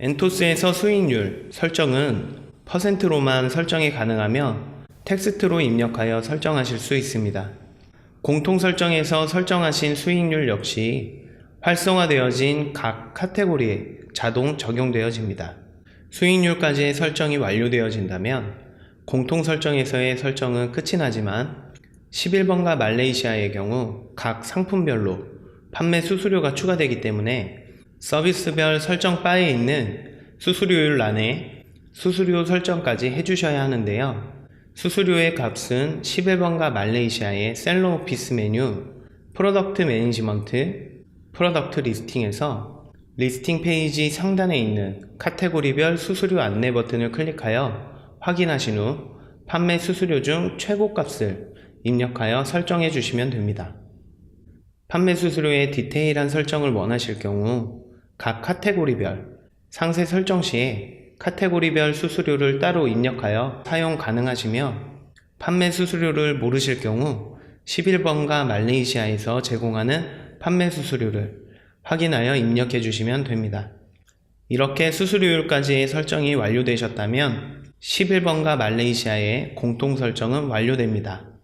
엔토스에서 수익률 설정은 퍼센트로만 설정이 가능하며 텍스트로 입력하여 설정하실 수 있습니다. 공통 설정에서 설정하신 수익률 역시 활성화되어진 각 카테고리에 자동 적용되어집니다. 수익률까지의 설정이 완료되어진다면 공통 설정에서의 설정은 끝이 나지만 11번과 말레이시아의 경우 각 상품별로 판매 수수료가 추가되기 때문에 서비스별 설정 바에 있는 수수료율 란에 수수료 설정까지 해주셔야 하는데요. 수수료의 값은 11번과 말레이시아의 셀러 오피스 메뉴, 프로덕트 매니지먼트, 프로덕트 리스팅에서 리스팅 페이지 상단에 있는 카테고리별 수수료 안내 버튼을 클릭하여 확인하신 후 판매 수수료 중 최고 값을 입력하여 설정해 주시면 됩니다. 판매 수수료의 디테일한 설정을 원하실 경우 각 카테고리별 상세 설정 시에 카테고리별 수수료를 따로 입력하여 사용 가능하시며 판매 수수료를 모르실 경우 11번가 말레이시아에서 제공하는 판매 수수료를 확인하여 입력해 주시면 됩니다. 이렇게 수수료율까지의 설정이 완료되셨다면 11번가 말레이시아의 공통 설정은 완료됩니다.